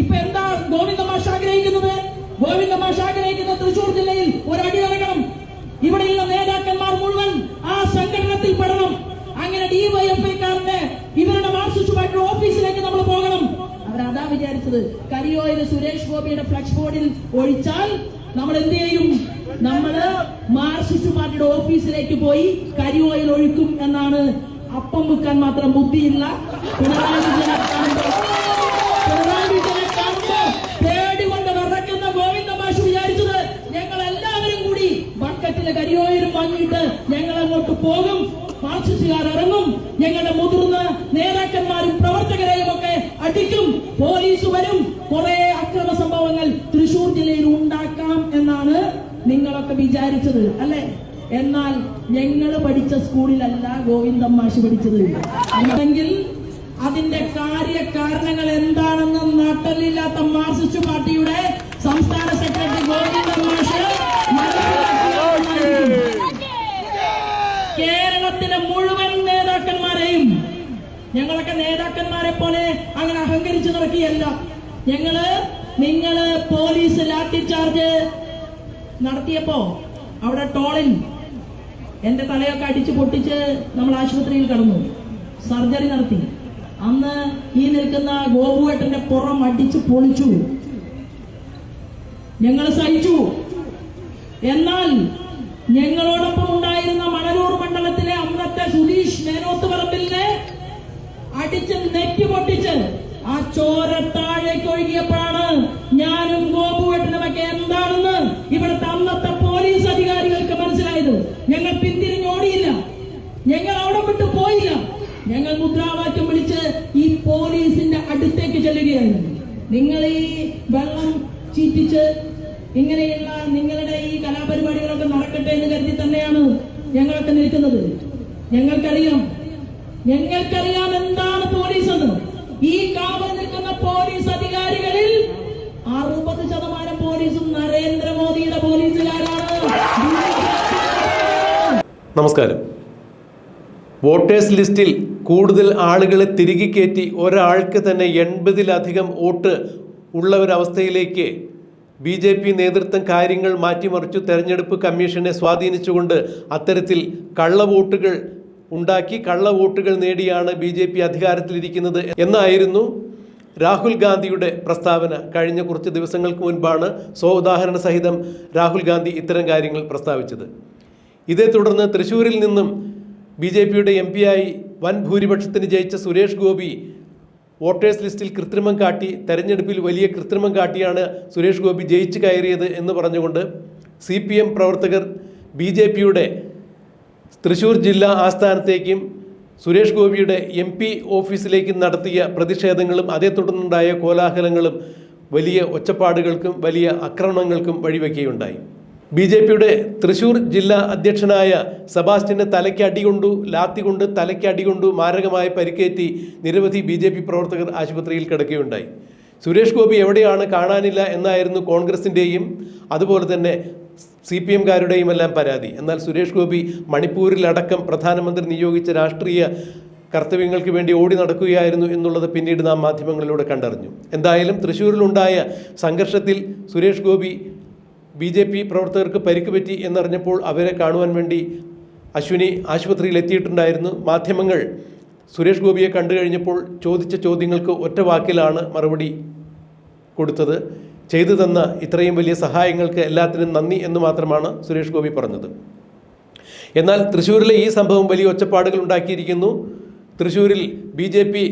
ഇപ്പൊ എന്താ ഗോവിന്ദ മാഷ് ആഗ്രഹിക്കുന്നത്? ഗോവിന്ദ മാഷ് ആഗ്രഹിക്കുന്ന തൃശൂർ ജില്ലയിൽ ഒരടി നടക്കണം ഇവിടെയുള്ള നേതാക്കന്മാർ മുഴുവൻ ആ സംഘടനത്തിൽ പെടണം. അങ്ങനെ ഡിവൈഎഫ്ഐക്കാരന്റെ ഇവരുടെ മാർക്സിസ്റ്റ് പാർട്ടിയുടെ ഓഫീസിലേക്ക് നമ്മൾ പോകണം. അവരതാ വിചാരിച്ചത്. കരിയോയിൽ സുരേഷ് ഗോപിയുടെ ഫ്ലക്സ് ബോർഡിൽ ഒഴിച്ചാൽ നമ്മൾ എന്ത് ചെയ്യും? നമ്മൾ മാർസിസ്റ്റ് പാർട്ടിയുടെ ഓഫീസിലേക്ക് പോയി കരിയോയിൽ ഒഴിക്കും എന്നാണ് അപ്പം വെക്കാൻ മാത്രം ബുദ്ധിയില്ല പിണറായി കാണുമ്പോ പിണറായി വിജയനെ കാണുമ്പോ പേടി കൊണ്ട് വിറയ്ക്കുന്ന ഗോവിന്ദ മാഷ് വിചാരിച്ചത് ഞങ്ങൾ എല്ലാവരും കൂടി ബക്കറ്റിലെ കരിയോയിലും വാങ്ങിയിട്ട് ഞങ്ങൾ അങ്ങോട്ട് പോകും മാർക്സിസ്റ്റുകാർ ഇറങ്ങും ഞങ്ങളുടെ മുതിർന്ന നേതാക്കന്മാരും പ്രവർത്തകരെയും ഒക്കെ അടിക്കും. പോലീസ് വരും. കുറെ അക്രമ സംഭവങ്ങൾ തൃശൂർ ജില്ലയിൽ ഉണ്ടാക്കാം എന്നാണ് നിങ്ങളൊക്കെ വിചാരിച്ചത് അല്ലെ? എന്നാൽ ഞങ്ങൾ പഠിച്ച സ്കൂളിലല്ല ഗോവിന്ദം മാഷി പഠിച്ചത്. അല്ലെങ്കിൽ അതിന്റെ കാര്യകാരണങ്ങൾ എന്താണെന്ന് നാട്ടിലില്ലാത്ത മാർസിസ്റ്റ് പാർട്ടിയുടെ സംസ്ഥാന സെക്രട്ടറി ഗോവിന്ദൻ മാഷ് മനസ്സിലാക്കിയിട്ടുണ്ടായിരിക്കും. കേരളത്തിലെ മുഴുവൻ നേതാക്കന്മാരെയും ഞങ്ങളൊക്കെ നേതാക്കന്മാരെ പോലെ അങ്ങനെ അഹങ്കരിച്ചു നടക്കുകയല്ല. ഞങ്ങൾ നിങ്ങൾ പോലീസ് ലാത്തി ചാർജ് നടത്തിയപ്പോ അവിടെ ടോളിൻ എന്റെ തലയൊക്കെ അടിച്ച് പൊട്ടിച്ച് നമ്മൾ ആശുപത്രിയിൽ കടന്നു. സർജറി നടത്തി. അന്ന് ഈ നിൽക്കുന്ന ഗോപുവേട്ടന്റെ പുറം അടിച്ച് പൊളിച്ചു. ഞങ്ങൾ സഹിച്ചു. എന്നാൽ ഞങ്ങളോടൊപ്പം ഉണ്ടായിരുന്ന മണലൂർ മണ്ഡലത്തിലെ അന്നത്തെ സുധീഷ് മേനോത്ത് പറമ്പിലിനെ അടിച്ച് നെറ്റി പൊട്ടിച്ച് ആ ചോര താഴേക്ക് ഒഴുകിയപ്പോഴാണ് ഞാനും ഗോപുവേട്ടനുമൊക്കെ എന്താണെന്ന് ഇവിടുത്തെ അന്നത്തെ പോലീസ് അധികാരികൾക്ക് മനസ്സിലായത്. ഞങ്ങൾ പിന്തിരിഞ്ഞോടിയില്ല ഞങ്ങൾ അവിടെ വിട്ടു പോയില്ല. ഞങ്ങൾ മുദ്രാവാക്യം വിളിച്ച് ഈ പോലീസിന്റെ അടുത്തേക്ക് ചെല്ലുകയാണ് നിങ്ങൾ ഈ വെള്ളം ചീറ്റിച്ച് ഇങ്ങനെയുള്ള നിങ്ങളുടെ ഈ കലാപരിപാടികളൊക്കെ നടക്കട്ടെ എന്ന് കരുതി തന്നെയാണ് ഞങ്ങളൊക്കെ നിൽക്കുന്നത്. ഞങ്ങൾക്കറിയാം ഞങ്ങൾക്കറിയാം എന്താണ് പോലീസ് എന്ന് ഈ കാവൽ നിൽക്കുന്ന പോലീസ് അധികാരികളിൽ അറുപത് ശതമാനം പോലീസും നരേന്ദ്രമോദിയുടെ പോലീസുകാരാണ്. നമസ്കാരം. വോട്ടേഴ്സ് ലിസ്റ്റിൽ കൂടുതൽ ആളുകളെ തിരികെ കയറ്റി ഒരാൾക്ക് തന്നെ എൺപതിലധികം വോട്ട് ഉള്ള ഒരവസ്ഥയിലേക്ക് ബി ജെ പി നേതൃത്വം കാര്യങ്ങൾ മാറ്റിമറിച്ചു. തെരഞ്ഞെടുപ്പ് കമ്മീഷനെ സ്വാധീനിച്ചുകൊണ്ട് അത്തരത്തിൽ കള്ള വോട്ടുകൾ ഉണ്ടാക്കി കള്ള വോട്ടുകൾ നേടിയാണ് ബി ജെ പി അധികാരത്തിലിരിക്കുന്നത് എന്നായിരുന്നു രാഹുൽ ഗാന്ധിയുടെ പ്രസ്താവന. കഴിഞ്ഞ കുറച്ച് ദിവസങ്ങൾക്ക് മുൻപാണ് സ്വോദാഹരണ സഹിതം രാഹുൽ ഗാന്ധി ഇത്തരം കാര്യങ്ങൾ പ്രസ്താവിച്ചത്. ഇതേ തുടർന്ന് തൃശ്ശൂരിൽ നിന്നും ബി ജെ പിയുടെ എം പിയായി വൻ ഭൂരിപക്ഷത്തിന് ജയിച്ച സുരേഷ് ഗോപി വോട്ടേഴ്സ് ലിസ്റ്റിൽ കൃത്രിമം കാട്ടി തെരഞ്ഞെടുപ്പിൽ വലിയ കൃത്രിമം കാട്ടിയാണ് സുരേഷ് ഗോപി ജയിച്ചു കയറിയത് എന്ന് പറഞ്ഞുകൊണ്ട് സി പി എം പ്രവർത്തകർ ബി ജെ പിയുടെ തൃശൂർ ജില്ലാ ആസ്ഥാനത്തേക്കും സുരേഷ് ഗോപിയുടെ എം പി ഓഫീസിലേക്കും നടത്തിയ പ്രതിഷേധങ്ങളും അതേ തുടർന്നുണ്ടായ കോലാഹലങ്ങളും വലിയ ഒച്ചപ്പാടുകൾക്കും വലിയ ആക്രമണങ്ങൾക്കും വഴിവെക്കുകയുണ്ടായി. ബി ജെ പിയുടെ തൃശൂർ ജില്ലാ അധ്യക്ഷനായ സെബാസ്റ്റ്യന് തലയ്ക്ക് അടികൊണ്ടു ലാത്തി കൊണ്ട് തലയ്ക്ക് അടികൊണ്ടു മാരകമായി പരിക്കേറ്റി നിരവധി ബി ജെ പി പ്രവർത്തകർ ആശുപത്രിയിൽ കിടക്കുകയുണ്ടായി. സുരേഷ് ഗോപി എവിടെയാണ് കാണാനില്ല എന്നായിരുന്നു കോൺഗ്രസിന്റെയും അതുപോലെ തന്നെ സി പി എംകാരുടെയും എല്ലാം പരാതി. എന്നാൽ സുരേഷ് ഗോപി മണിപ്പൂരിലടക്കം പ്രധാനമന്ത്രി നിയോഗിച്ച രാഷ്ട്രീയ കർത്തവ്യങ്ങൾക്ക് വേണ്ടി ഓടി നടക്കുകയായിരുന്നു എന്നുള്ളത് പിന്നീട് നാം മാധ്യമങ്ങളിലൂടെ കണ്ടറിഞ്ഞു. എന്തായാലും തൃശ്ശൂരിലുണ്ടായ സംഘർഷത്തിൽ Suresh Gopi B J P പ്രവർത്തകർക്ക് പരിക്ക് പറ്റി എന്നറിഞ്ഞപ്പോൾ അവരെ കാണുവാൻ വേണ്ടി അശ്വിനി ആശുപത്രിയിൽ എത്തിയിട്ടുണ്ടായിരുന്നു മാധ്യമങ്ങൾ സുരേഷ് ഗോപിയെ കണ്ടു കഴിഞ്ഞപ്പോൾ ചോദിച്ച ചോദ്യങ്ങൾക്ക് ഒറ്റ വാക്കിലാണ് മറുപടി കൊടുത്തത്. ചെയ്തു തന്ന ഇത്രയും വലിയ സഹായങ്ങൾക്ക് എല്ലാത്തിനും നന്ദി എന്ന് മാത്രമാണ് സുരേഷ് ഗോപി പറഞ്ഞത്. എന്നാൽ തൃശ്ശൂരിലെ ഈ സംഭവം വലിയ ഒച്ചപ്പാടുകൾ ഉണ്ടാക്കിയിരിക്കുന്നു. തൃശ്ശൂരിൽ ബി ജെ പി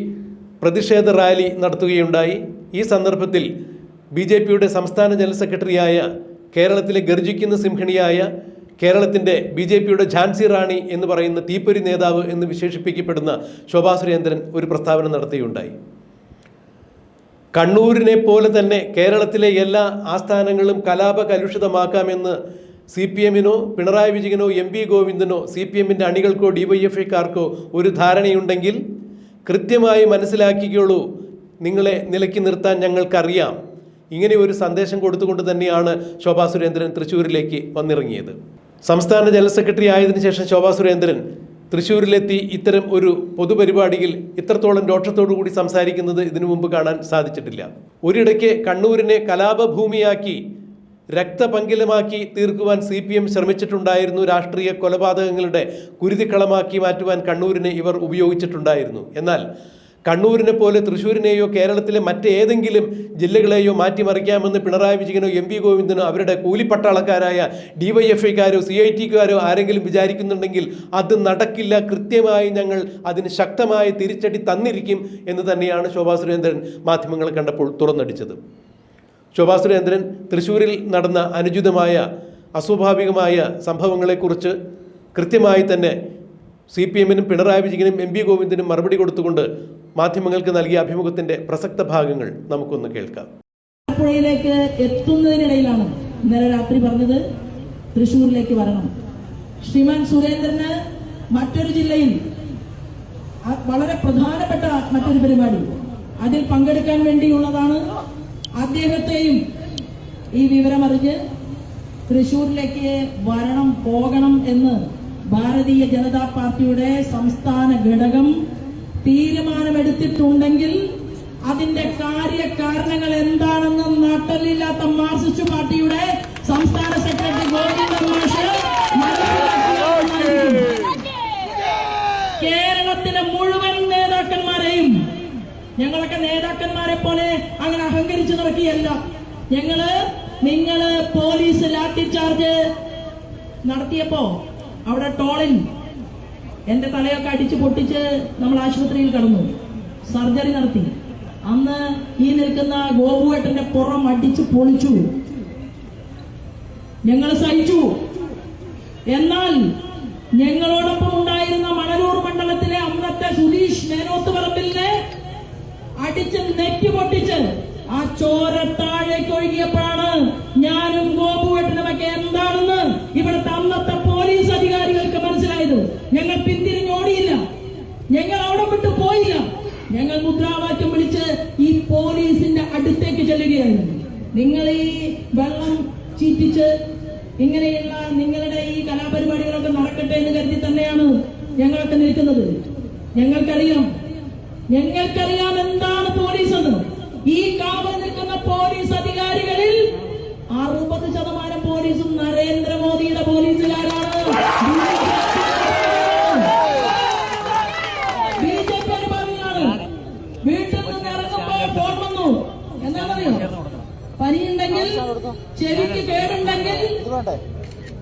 പ്രതിഷേധ റാലി നടത്തുകയുണ്ടായി. ഈ സന്ദർഭത്തിൽ ബി ജെ പിയുടെ സംസ്ഥാന ജനറൽ സെക്രട്ടറിയായ കേരളത്തിലെ ഗർജിക്കുന്ന സിംഹണിയായ കേരളത്തിന്റെ ബി ജെ പിയുടെ ഝാൻസി റാണി എന്ന് പറയുന്ന തീപ്പൊരി നേതാവ് എന്ന് വിശേഷിപ്പിക്കപ്പെടുന്ന ശോഭാ സുരേന്ദ്രൻ ഒരു പ്രസ്താവന നടത്തുകയുണ്ടായി കണ്ണൂരിനെ പോലെ തന്നെ കേരളത്തിലെ എല്ലാ ആസ്ഥാനങ്ങളും കലാപ കലുഷിതമാക്കാമെന്ന് സി പി എമ്മിനോ പിണറായി വിജയനോ എം പി ഗോവിന്ദനോ സി പി എമ്മിന്റെ അണികൾക്കോ ഡി വൈ എഫ് ഡിവൈഎഫ്ഐക്കാർക്കോ ഒരു ധാരണയുണ്ടെങ്കിൽ കൃത്യമായി മനസ്സിലാക്കിക്കോളൂ. നിങ്ങളെ നിലക്കി നിർത്താൻ ഞങ്ങൾക്കറിയാം. ഇങ്ങനെ ഒരു സന്ദേശം കൊടുത്തുകൊണ്ട് തന്നെയാണ് ശോഭാ സുരേന്ദ്രൻ തൃശ്ശൂരിലേക്ക് വന്നിറങ്ങിയത്. സംസ്ഥാന ജനറൽ സെക്രട്ടറി ആയതിനു ശേഷം ശോഭാ സുരേന്ദ്രൻ തൃശ്ശൂരിലെത്തി ഇത്തരം ഒരു പൊതുപരിപാടിയിൽ ഇത്രത്തോളം രോക്ഷത്തോടു കൂടി സംസാരിക്കുന്നത് ഇതിനു മുമ്പ് കാണാൻ സാധിച്ചിട്ടില്ല. ഒരിടയ്ക്ക് കണ്ണൂരിനെ കലാപഭൂമിയാക്കി രക്തപങ്കിലമാക്കി തീർക്കുവാൻ സി പി എം ശ്രമിച്ചിട്ടുണ്ടായിരുന്നു രാഷ്ട്രീയ കൊലപാതകങ്ങളുടെ കുരുതിക്കളമാക്കി മാറ്റുവാൻ കണ്ണൂരിനെ ഇവർ ഉപയോഗിച്ചിട്ടുണ്ടായിരുന്നു. എന്നാൽ കണ്ണൂരിനെ പോലെ തൃശ്ശൂരിനെയോ കേരളത്തിലെ മറ്റേതെങ്കിലും ജില്ലകളെയോ മാറ്റിമറിക്കാമെന്ന് പിണറായി വിജയനോ എം പി ഗോവിന്ദനോ അവരുടെ കൂലിപ്പട്ടാളക്കാരായ ഡി വൈ എഫ് ഡിവൈഎഫ്ഐക്കാരോ സി ഐ ടിക്കാരോ ആരെങ്കിലും വിചാരിക്കുന്നുണ്ടെങ്കിൽ അത് നടക്കില്ല. കൃത്യമായി ഞങ്ങൾ അതിന് ശക്തമായ തിരിച്ചടി തന്നിരിക്കും എന്ന് തന്നെയാണ് ശോഭാ സുരേന്ദ്രൻ മാധ്യമങ്ങളെ കണ്ടപ്പോൾ തുറന്നടിച്ചത്. ശോഭാ സുരേന്ദ്രൻ തൃശ്ശൂരിൽ നടന്ന അനുചിതമായ അസ്വാഭാവികമായ സംഭവങ്ങളെക്കുറിച്ച് കൃത്യമായി തന്നെ സി പി എമ്മിനും പിണറായി വിജയനും എം പി ഗോവിന്ദനും മറുപടി കൊടുത്തുകൊണ്ട് മാധ്യമങ്ങൾക്ക് നൽകിയ അഭിമുഖത്തിന്റെ പ്രസക്ത ഭാഗങ്ങൾ നമുക്കൊന്ന് കേൾക്കാം. ആലപ്പുഴയിലേക്ക് എത്തുന്നതിനിടയിലാണ് ഇന്നലെ രാത്രി പറഞ്ഞത്. തൃശൂരിലേക്ക് വരണം. ശ്രീമാൻ സുരേന്ദ്രന് മറ്റൊരു ജില്ലയിൽ വളരെ പ്രധാനപ്പെട്ട മറ്റൊരു പരിപാടി. അതിൽ പങ്കെടുക്കാൻ വേണ്ടിയുള്ളതാണ് അദ്ദേഹത്തെയും ഈ വിവരമറിഞ്ഞ് തൃശൂരിലേക്ക് വരണം പോകണം എന്ന് ഭാരതീയ ജനതാ പാർട്ടിയുടെ സംസ്ഥാന ഘടകം തീരുമാനമെടുത്തിട്ടുണ്ടെങ്കിൽ അതിന്റെ കാര്യകാരണങ്ങൾ എന്താണെന്ന് നാട്ടിലില്ലാത്ത മാർസിസ്റ്റ് പാർട്ടിയുടെ സംസ്ഥാന സെക്രട്ടറി ഗോവിന്ദൻ മാഷ്. കേരളത്തിലെ മുഴുവൻ നേതാക്കന്മാരെയും ഞങ്ങളൊക്കെ നേതാക്കന്മാരെ പോലെ അങ്ങനെ അഹങ്കരിച്ചു നടക്കുകയല്ല ഞങ്ങൾ നിങ്ങൾ പോലീസ് ലാത്തി ചാർജ് നടത്തിയപ്പോ അവിടെ ടോളിൽ എന്റെ തലയൊക്കെ അടിച്ച് പൊട്ടിച്ച് നമ്മൾ ആശുപത്രിയിൽ കടന്നു. സർജറി നടത്തി. അന്ന് ഈ നിൽക്കുന്ന ഗോപുവേട്ടന്റെ പുറം അടിച്ച് പൊളിച്ചു. ഞങ്ങൾ സഹിച്ചു. എന്നാൽ ഞങ്ങളോടൊപ്പം ഉണ്ടായിരുന്ന മണലൂർ മണ്ഡലത്തിലെ അന്നത്തെ സുധീഷ് മേനോത്ത് പറമ്പിലിനെ അടിച്ച് നെറ്റി പൊട്ടിച്ച് ആ ചോര താഴേക്ക് ഒഴുകിയപ്പോഴാണ് ഞാനും ഗോപുവേട്ടനുമൊക്കെ എന്താണെന്ന് ഇവിടുത്തെ അന്നത്തെ പോലീസ് അധികാരികൾക്ക് മനസ്സിലായത് ഞങ്ങൾ പിന്തിരിഞ്ഞോടിയില്ല. ഞങ്ങൾ അവിടെ വിട്ടു പോയില്ല. ഞങ്ങൾ മുദ്രാവാക്യം വിളിച്ച് ഈ പോലീസിന്റെ അടുത്തേക്ക് ചെല്ലുകയായിരുന്നു. നിങ്ങൾ ഈ വെള്ളം ചീറ്റിച്ച് ഇങ്ങനെയുള്ള നിങ്ങളുടെ ഈ കലാപരിപാടികളൊക്കെ നടക്കട്ടെ എന്ന് കരുതി തന്നെയാണ് ഞങ്ങളൊക്കെ നിൽക്കുന്നത്. ഞങ്ങൾക്കറിയാം. ഞങ്ങൾക്കറിയാം എന്താണ് പോലീസ് എന്ന്. ഈ കാവൽ നിൽക്കുന്ന പോലീസ് അധികാരികളിൽ അറുപത് ശതമാനം പോലീസും നരേന്ദ്രമോദിയുടെ പോലീസുകാരാണ് ചെവിക്ക് കേടുണ്ടെങ്കിൽ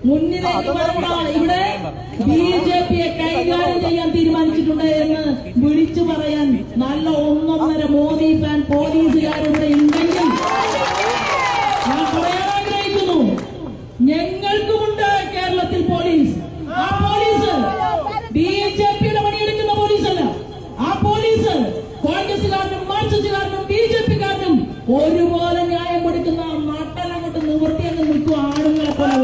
മുന്നിലേക്ക് വരണ്ട ഇവിടെ ബി ജെ പിയെ കൈകാര്യം ചെയ്യാൻ തീരുമാനിച്ചിട്ടുണ്ട് എന്ന് വിളിച്ചു പറയാൻ നല്ല ഒന്നൊന്നര മോദി ഫാൻ പോലീസുകാരിവിടെ ഉണ്ടെങ്കിൽ ഞാൻ പറയാൻ ആഗ്രഹിക്കുന്നു. ഞങ്ങൾക്കുമുണ്ട് കേരളത്തിൽ പോലീസ് ആ പോലീസ് ബി ജെ പിയുടെ പണിയെടുക്കുന്ന പോലീസല്ല ആ പോലീസ് കോൺഗ്രസുകാരനും മാർക്സിസ്റ്റുകാരനും ബി ജെ പിക്കാരനും ഒരുപോലെ ന്യായം കൊടുക്കുന്ന നട്ടലങ്ങോട്ട് നിവൃത്തി അങ്ങ് നിൽക്കും ആണുങ്ങളെ പോലെ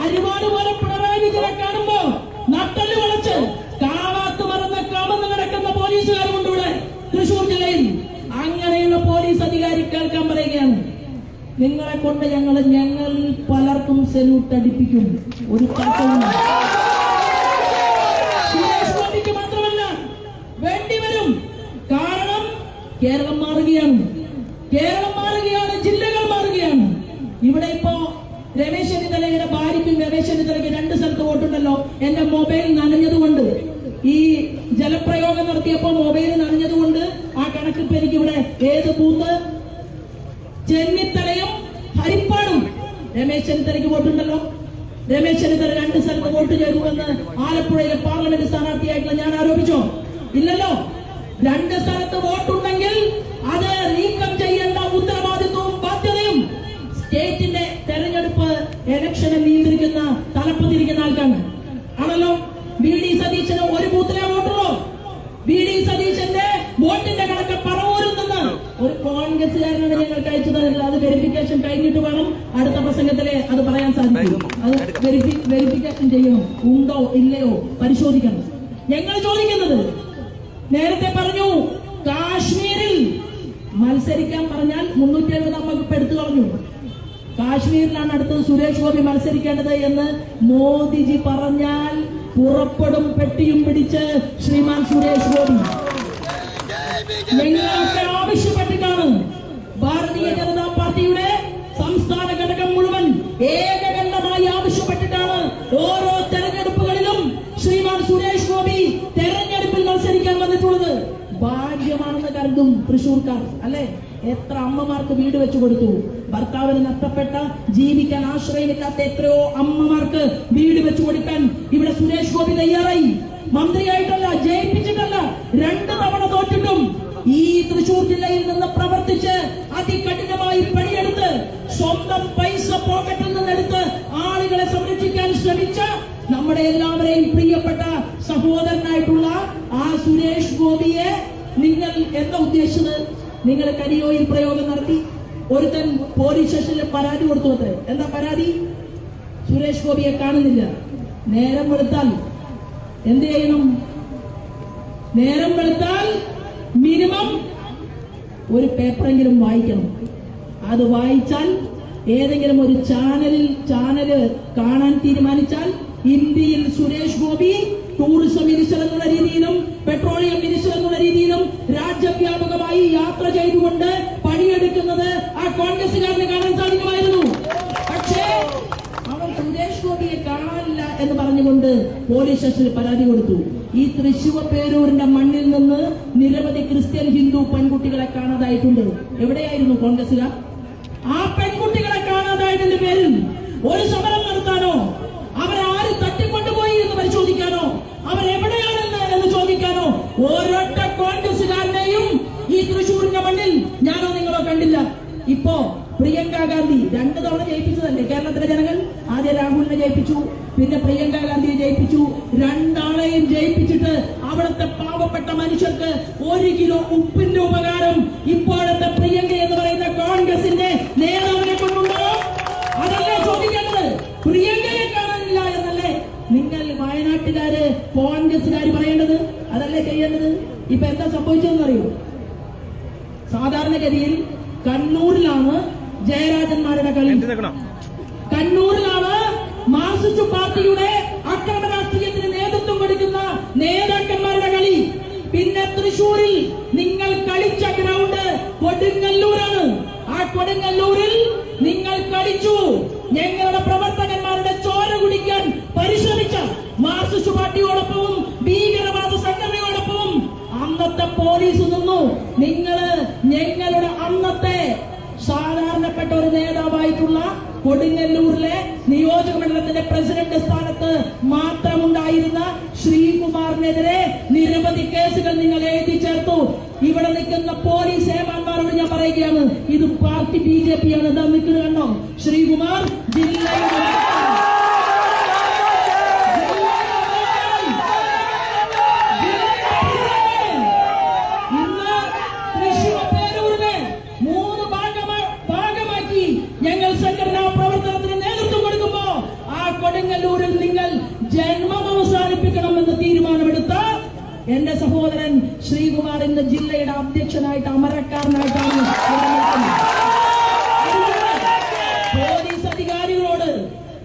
അരിവാട് പോലെ പിണറായി വിജയനെ കാണുമ്പോ നട്ടൽ വളച്ച് കാവാത്ത് മറന്ന് കമന്ന് കിടക്കുന്ന പോലീസുകാരുമുണ്ട് ഇവിടെ തൃശൂർ ജില്ലയിൽ അങ്ങനെയുള്ള പോലീസ് അധികാരി കേൾക്കാൻ പറയുകയാണ് നിങ്ങളെ കൊണ്ട് ഞങ്ങൾ ഞങ്ങളിൽ പലർക്കും സെല്യൂട്ട് അടിപ്പിക്കും. ഒരു ഗോപിക്ക് മാത്രമല്ല വേണ്ടിവരും കാരണം കേരളം മാറുകയാണ്. കേരളം മാറുകയാണ് ജില്ലകൾ മാറുകയാണ്. ഇവിടെ ഇപ്പോ രമേശ് ചെന്നിത്തലയുടെ ഭാര്യയ്ക്കും രമേശ് ചെന്നിത്തലയ്ക്ക് രണ്ട് സ്ഥലത്ത് വോട്ടുണ്ടല്ലോ. എന്റെ മൊബൈൽ ചെന്നിത്തലയ്ക്ക് വോട്ടുണ്ടല്ലോ? രമേശ് ചെന്നിത്തല രണ്ട് സ്ഥലത്ത് വോട്ട് ചെയ്തുവെന്ന് ആലപ്പുഴയിലെ പാർലമെന്റ് സ്ഥാനാർത്ഥിയായിട്ടുള്ള ഞാൻ ആരോപിച്ചോ? ഇല്ലല്ലോ. രണ്ട് സ്ഥലത്ത് വോട്ടുണ്ടെങ്കിൽ അത് നീക്കം ചെയ്യേണ്ട ഉത്തരവാദിത്വവും ബാധ്യതയും സ്റ്റേറ്റിന്റെ തെരഞ്ഞെടുപ്പ് ഇലക്ഷനെ നിയന്ത്രിക്കുന്ന തലപ്പത്തിരിക്കുന്ന ആൾക്കാണ്. ആണല്ലോ? ബി ഡി സതീശന് ഒരു ബൂത്തിലെ വോട്ടുള്ളൂ. ബി ഡി സതീശന്റെ വോട്ടിന്റെ കണക്ക് ഒരു കോൺഗ്രസുകാരനാണ് ഞങ്ങൾക്ക് അയച്ചു തന്നിട്ടുള്ളത് അത് വെരിഫിക്കേഷൻ കഴിഞ്ഞിട്ട് വേണം അടുത്ത പ്രസംഗത്തിലെ അത് പറയാൻ സാധിക്കും. അത് വെരിഫിക്കേഷൻ ചെയ്യണം. ഉണ്ടോ ഇല്ലയോ പരിശോധിക്കണം. ഞങ്ങൾ ചോദിക്കുന്നത് നേരത്തെ പറഞ്ഞു കാശ്മീരിൽ മത്സരിക്കാൻ പറഞ്ഞാൽ മുന്നൂറ്റി എഴുപത് ഇപ്പൊ എടുത്തു പറഞ്ഞു കാശ്മീരിലാണ് അടുത്തത് സുരേഷ് ഗോപി മത്സരിക്കേണ്ടത് എന്ന് മോദിജി പറഞ്ഞാൽ പുറപ്പെടും പെട്ടിയും പിടിച്ച് ശ്രീമാൻ സുരേഷ് ഗോപി. ഞങ്ങളൊക്കെ ആവശ്യപ്പെട്ടിട്ടാണ് ഭാരതീയ ജനതാ പാർട്ടിയുടെ സംസ്ഥാന ഘടകം മുഴുവൻ ഏകകണ്ഠമായി ആവശ്യപ്പെട്ടിട്ടാണ് ഓരോ തെരഞ്ഞെടുപ്പുകളിലും ശ്രീമാൻ സുരേഷ് ഗോപി തെരഞ്ഞെടുപ്പിൽ മത്സരിക്കാൻ വന്നിട്ടുള്ളത്. ഭാഗ്യമാണെന്ന് കരുതും തൃശൂർക്കാർ അല്ലെ? എത്ര അമ്മമാർക്ക് വീട് വെച്ചു കൊടുത്തു. ഭർത്താവിന് നഷ്ടപ്പെട്ട ജീവിക്കാൻ ആശ്രയമില്ലാത്ത എത്രയോ അമ്മമാർക്ക് വീട് വെച്ചു കൊടുക്കാൻ ഇവിടെ സുരേഷ് ഗോപി തയ്യാറായി. മന്ത്രിയായിട്ടല്ല ജയിപ്പിച്ചിട്ടല്ല രണ്ട് തവണ തോറ്റിട്ടും ഈ തൃശൂർ ജില്ലയിൽ നിന്ന് പ്രവർത്തിച്ച് അതികഠിനമായി പണിയെടുത്ത് സ്വന്തം പൈസ പോക്കറ്റിൽ നിന്നെടുത്ത് ആളുകളെ സംരക്ഷിക്കാൻ ശ്രമിച്ച നമ്മുടെ എല്ലാവരെയും പ്രിയപ്പെട്ട സഹോദരനായിട്ടുള്ള ആ സുരേഷ് ഗോപിയെ നിങ്ങൾ എന്താ ഉദ്ദേശിച്ചത്? നിങ്ങൾ കരിയോയിൽ പ്രയോഗം നടത്തി. ഒരുത്തൻ പോലീസ് സ്റ്റേഷനിൽ പരാതി കൊടുത്തു അത്രേ. എന്താ പരാതി? സുരേഷ് ഗോപിയെ കാണുന്നില്ല. നേരം വെളുത്താൽ എന്ത് ചെയ്യണം? നേരം വെളുത്താൽ മിനിമം ഒരു പേപ്പറെങ്കിലും വായിക്കണം. അത് വായിച്ചാൽ ഏതെങ്കിലും ഒരു ചാനലിൽ ചാനൽ കാണാൻ തീരുമാനിച്ചാൽ ഇന്ത്യയിൽ സുരേഷ് ഗോപി ടൂറിസം മിനിസ്റ്റർ എന്നുള്ള രീതിയിലും പെട്രോളിയം മിനിസ്റ്റർ എന്നുള്ള രീതിയിലും രാജ്യവ്യാപകമായി യാത്ര ചെയ്തുകൊണ്ട് പണിയെടുക്കുന്നത് ആ കോൺഗ്രസുകാരന് കാണാൻ സാധിക്കുമായിരുന്നു. പക്ഷേ അവർ സുരേഷ് ഗോപിയെ കാണാനില്ല എന്ന് പറഞ്ഞുകൊണ്ട് പോലീസ് സ്റ്റേഷനിൽ പരാതി കൊടുത്തു. ഈ തൃശൂർ പേരൂരിന്റെ മണ്ണിൽ നിന്ന് നിരവധി ക്രിസ്ത്യൻ ഹിന്ദു പെൺകുട്ടികളെ കാണാതായിട്ടുണ്ട്. എവിടെയായിരുന്നു കോൺഗ്രസുകാർ ആ പെൺകുട്ടികളെ കാണാതായതിന്റെ പേരിൽ ഒരു സമരം നടത്താനോ? അവരെ ആര് തട്ടിക്കൊണ്ടുപോയി എന്ന് പരിശോധിക്കാനോ? അവരെവിടെയാണെന്ന് എന്ന് ചോദിക്കാനോ? ഒരൊറ്റ കോൺഗ്രസുകാരനെയും ഈ തൃശൂരിന്റെ മണ്ണിൽ ഞാനോ നിങ്ങളോ കണ്ടില്ല. ഇപ്പോ പ്രിയങ്ക ഗാന്ധി രണ്ടു തവണ ജയിപ്പിച്ചതല്ലേ കേരളത്തിലെ ജനങ്ങൾ? ആദ്യം രാഹുലിനെ ജയിപ്പിച്ചു പിന്നെ പ്രിയങ്ക ഗാന്ധിയെ ജയിപ്പിച്ചു. രണ്ടാളെയും ജയിപ്പിച്ചിട്ട് അവിടുത്തെ പാവപ്പെട്ട മനുഷ്യർക്ക് ഒരു കിലോ ഉപ്പിന്റെ ഉപകാരം നിങ്ങൾ കളിച്ച ഗ്രൗണ്ട് കൊടുങ്ങല്ലൂരാണ്. ആ കൊടുങ്ങല്ലൂരിൽ നിങ്ങൾ കളിച്ചു. ഞങ്ങളുടെ പ്രവർത്തകന്മാരുടെ ചോര കുടിക്കാൻ പരിശ്രമിച്ച മാർക്സിസ്റ്റ് പാർട്ടിയോടൊപ്പവും ഭീകരവാദ സംഘടനയോടൊപ്പവും അന്നത്തെ പോലീസ് നിന്നു നിങ്ങൾ ഞങ്ങളുടെ അന്നത്തെ സാധാരണപ്പെട്ട ഒരു നേതാവായിട്ടുള്ള കൊടുങ്ങല്ലൂരിലെ നിയോജക മണ്ഡലത്തിന്റെ പ്രസിഡന്റ് സ്ഥാനത്ത് മാത്രമുണ്ടായിരുന്ന ശ്രീകുമാറിനെതിരെ നിരവധി കേസുകൾ നിങ്ങൾ എഴുതി ചേർത്തു. ഇവിടെ നിൽക്കുന്ന പോലീസ് ഏമാന്മാരോട് ഞാൻ പറയുകയാണ് ഇത് പാർട്ടി ബി ജെ പി ആണ്. ഇതാ നിൽക്കുന്നത് കണ്ടോ? ശ്രീകുമാർ ജില്ലയുടെ എന്റെ സഹോദരൻ ശ്രീകുമാർ ഇന്ന് ജില്ലയുടെ അധ്യക്ഷനായിട്ട് അമരക്കാരനായിട്ടാണ്. പോലീസ് അധികാരികളോട്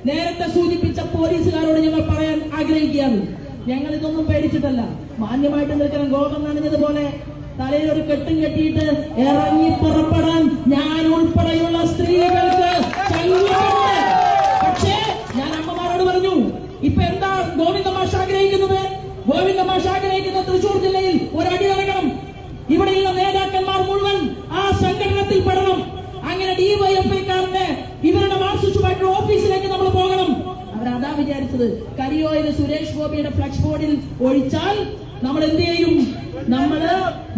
നേരത്തെ സൂചിപ്പിച്ച പോലീസുകാരോട് ഞങ്ങൾ പറയാൻ ആഗ്രഹിക്കുകയാണ്. ഞങ്ങൾ ഇതൊന്നും പേടിച്ചിട്ടല്ല. മാന്യമായിട്ട് നിൽക്കണം. ഗോപം നനഞ്ഞതുപോലെ തലയിൽ ഒരു കെട്ടും കെട്ടിയിട്ട് ഇറങ്ങി പുറപ്പെടാൻ ഞാൻ ഉൾപ്പെടെയുള്ള സ്ത്രീകൾക്ക് ചങ്കൂറ്റമുണ്ട്. പക്ഷേ ഞാൻ അമ്മമാരോട് പറഞ്ഞു ഇപ്പൊ എന്താ ഗോവിന്ദ മാഷ് ആഗ്രഹിക്കുന്നത് ഗോവിന്ദ മാഷ് ആഗ്രഹിക്കുന്ന തൃശൂർ ജില്ലയിൽ ഒരടി നടക്കണം ഇവിടെയുള്ള നേതാക്കന്മാർ മുഴുവൻ ആ സംഘടനത്തിൽ പെടണം അങ്ങനെ ഡിവൈഎഫ്ഐക്കാരന്റെ ഇവരുടെ മാർക്സിസ്റ്റ് പാർട്ടിയുടെ ഓഫീസിലേക്ക് നമ്മൾ പോകണം അവരതാ വിചാരിച്ചത്. കരിയോയിൽ സുരേഷ് ഗോപിയുടെ ഫ്ലക്സ് ബോർഡിൽ ഒഴിച്ചാൽ നമ്മൾ എന്ത് ചെയ്യും? നമ്മൾ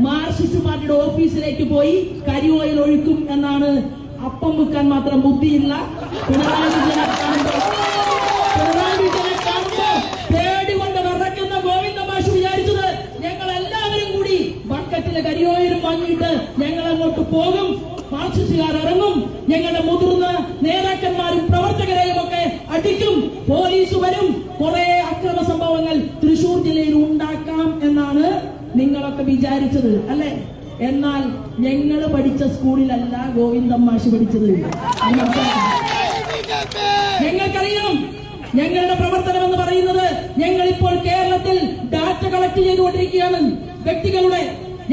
മാർക്സിസ്റ്റ് പാർട്ടിയുടെ ഓഫീസിലേക്ക് പോയി കരിയോയിൽ ഒഴിക്കും എന്നാണ് അപ്പം വെക്കാൻ മാത്രം ബുദ്ധിയില്ല. പിണറായി ഗോവിന്ദ മാഷ് ഞങ്ങൾ എല്ലാവരും കൂടി ബക്കറ്റിലെ കരിയോയിലും ഞങ്ങൾ അങ്ങോട്ട് പോകും. മാർക്സിസ്റ്റുകാർ ഇറങ്ങും. ഞങ്ങളുടെ മുതിർന്ന നേതാക്കന്മാരും പ്രവർത്തകരെയും ഒക്കെ അടിക്കും. പോലീസ് വരും. കുറെ അക്രമ സംഭവങ്ങൾ തൃശൂർ ജില്ലയിൽ ഉണ്ടാക്കാം എന്നാണ് നിങ്ങളൊക്കെ വിചാരിച്ചത് അല്ലെ? എന്നാൽ ഞങ്ങൾ പഠിച്ച സ്കൂളിലല്ല ഗോവിന്ദൻ മാഷി പഠിച്ചത്. ഞങ്ങൾക്കറിയാം. ഞങ്ങളുടെ പ്രവർത്തനം എന്ന് പറയുന്നത് ഞങ്ങൾ ഇപ്പോൾ കേരളത്തിൽ ഡാറ്റ കളക്ട് ചെയ്തുകൊണ്ടിരിക്കുകയാണ്. വ്യക്തികളുടെ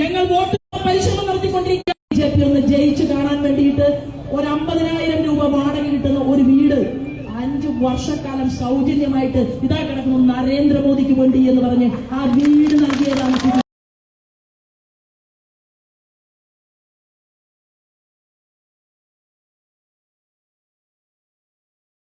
ഞങ്ങൾ വോട്ട് പരിശ്രമം നടത്തിക്കൊണ്ടിരിക്കുകയാണ്. ബി ജെ പി ഒന്ന് ജയിച്ചു കാണാൻ വേണ്ടിയിട്ട് ഒരു അമ്പതിനായിരം വർഷക്കാലം സൗജന്യമായിട്ട് ഇതാ കിടക്കുന്നു നരേന്ദ്രമോദിക്ക് വേണ്ടി എന്ന് പറഞ്ഞ് ആ വീട് നൽകിയതാണ്